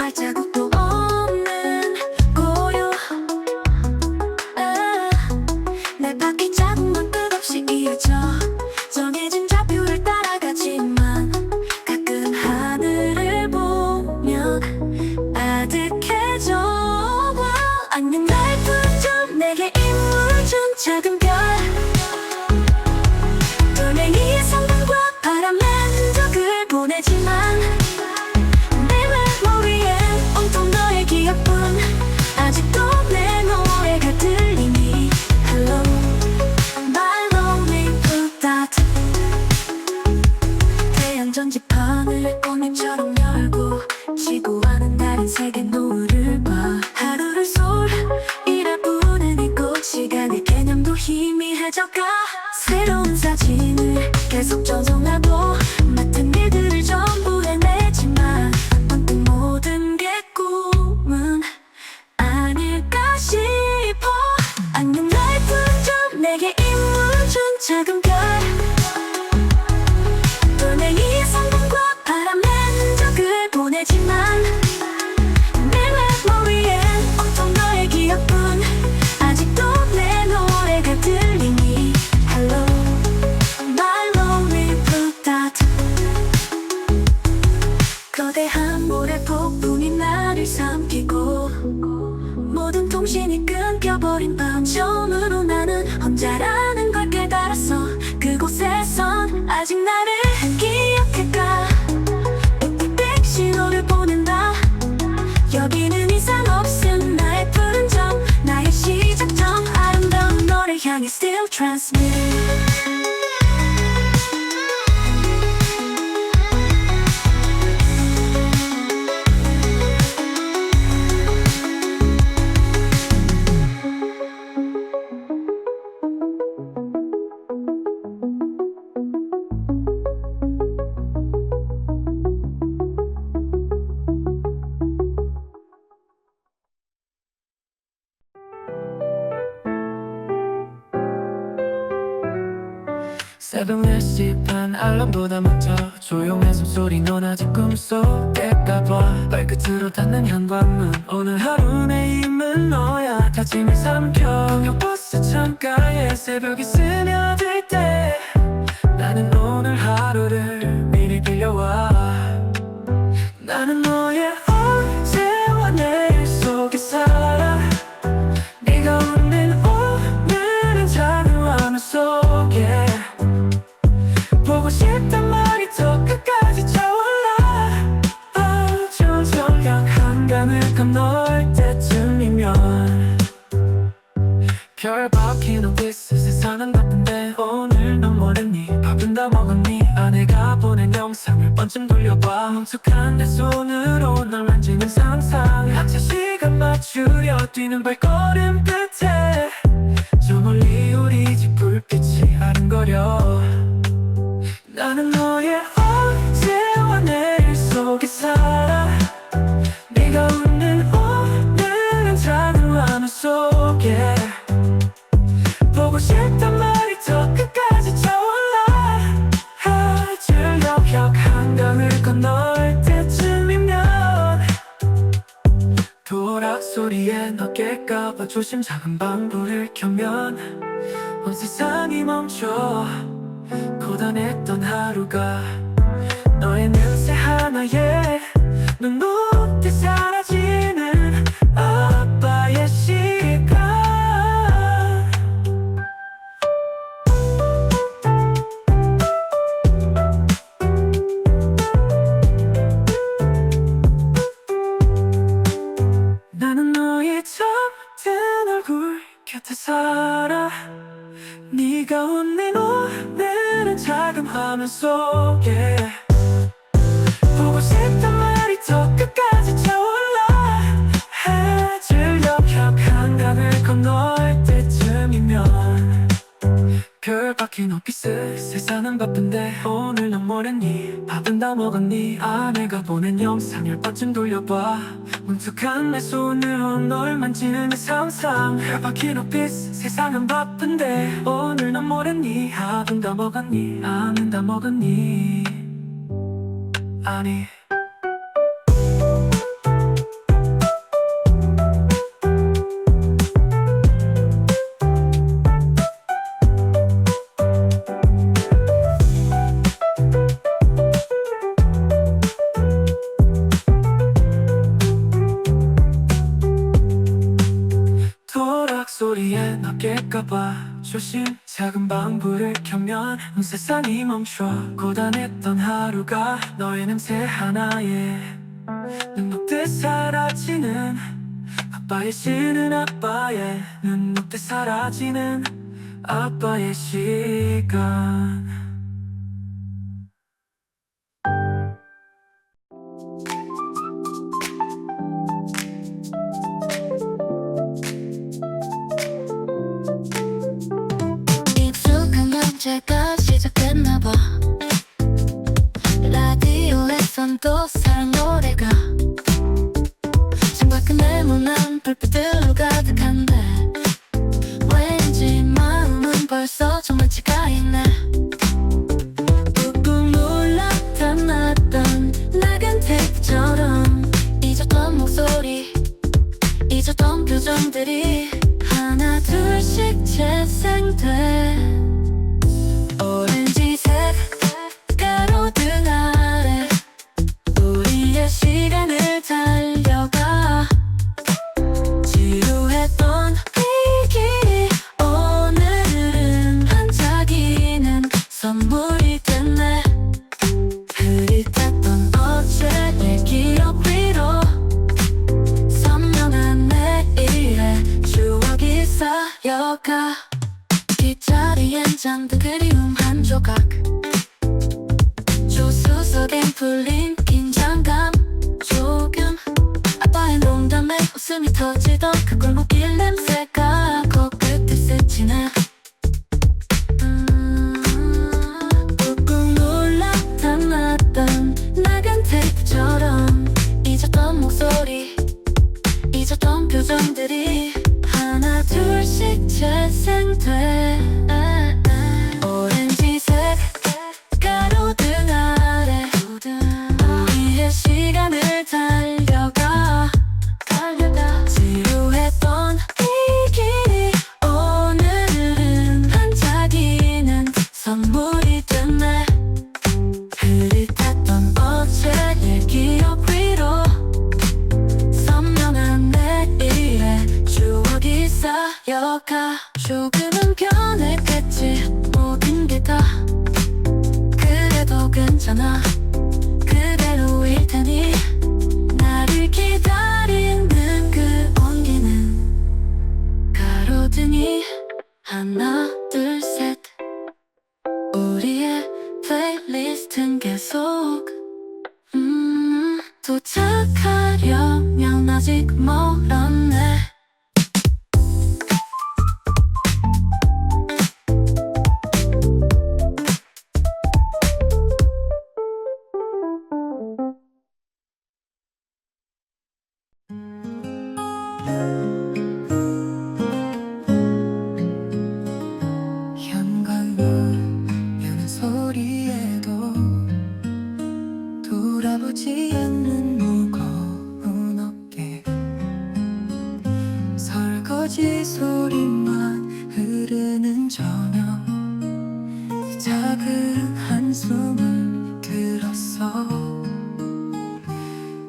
발자국도 없는 고요. 아, 내 바퀴 자국만 끝없이 이어져. 정해진 좌표를 따라가지만 가끔 하늘을 보면 아득해져. 와, 안녕 날 부른 내게 인물 준 작은 별 지구와는 다른 세계 노을을 봐. 하루를 솔이라 부르는 이곳 시간의 개념도 희미해져가. 새로운 사진을 계속 전송하고 맡은 일들을 전부 해내지만 문득 모든 게 꿈은 아닐까 싶어. 안녕 날 부른 내게 인물 준 작은 별 거대한 모래 폭풍이 나를 삼키고 모든 통신이 끊겨버린 밤 처음으로 나는 혼자라는 걸 깨달았어. 그곳에선 아직 나를 기억할까? 빅빅 신호를 보낸다. 여기는 이상 없음. 나의 푸른 점 나의 시작점. 아름다운 너를 향해 still transmit 새벽 4시 반 알람보다 먼저 조용한 숨소리 넌 아직 꿈속일까 봐. 발끝으로 닿는 현관문 오늘 하루 내 힘은 너야 다짐을 삼켜. 경역버스 창가에 새벽이 스며들 때 나는 오늘 하루를 미리 빌려와. 나는 너의 어제와 내일 속에 살아. 네가 웃는 별 박힌 오피스 세상은 바쁜데 오늘 넌 뭐랬니? 밥은 다 먹었니? 아내가 보낸 영상을 번쯤 돌려봐. 뭉툭한 내 손으로 널 만지는 상상. 하차 시간 맞추려 뛰는 발걸음 끝에. 저 멀리 우리 집 불빛이 아른거려. 나는 너의 하줄역역 한강을 건널 때쯤이면 도락 소리에 너 깰까봐 조심 작은 방불을 켜면 온 세상이 멈춰 고단했던 하루가 너의 냄새 하나에 눈부터 사라지는 화면 속에 긴 오피스 세상은 바쁜데 오늘 넌 뭐랬니? 밥은 다 먹었니? 아내가 보낸 영상 열 번쯤 돌려봐. 뭉툭한 내 손으로 널 만지는 내 상상. 열받긴 오피스 세상은 바쁜데 오늘 넌 뭐랬니? 밥은 다 먹었니? 아는 다 먹었니? 아니 너 깰까봐. 조심 작은 방불을 켜면 온 세상이 멈춰. 고단했던 하루가 너의 냄새 하나에. 눈 녹듯 사라지는 아빠의 시는 아빠의 눈 녹듯 사라지는 아빠의 시간 잊었던 표정들이 하나 둘씩 재생돼 잠든 그리움 한 조각. 조수석엔 풀린 긴장감. 조금 아빠의 농담에 웃음이 터지던 그 골목길 냄새가 코끝에 스치네. 음, 표정들이 하나 둘씩 재생돼 쌓여가. 조금은 변했겠지. 모든 게 다 그래도 괜찮아. 그대로일 테니 나를 기다리는 그 온기는 가로등이 하나 둘 셋. 우리의 플레이리스트는 계속 음, 도착하려면 아직 멀었 돌아보지 않는 무거운 어깨. 설거지 소리만 흐르는 저녁. 작은 한숨을 들었어.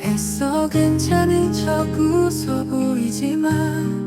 애써 괜찮은 척웃 어보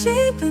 记不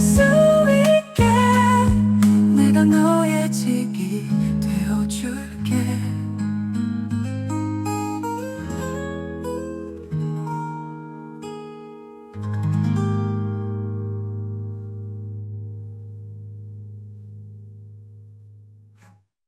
so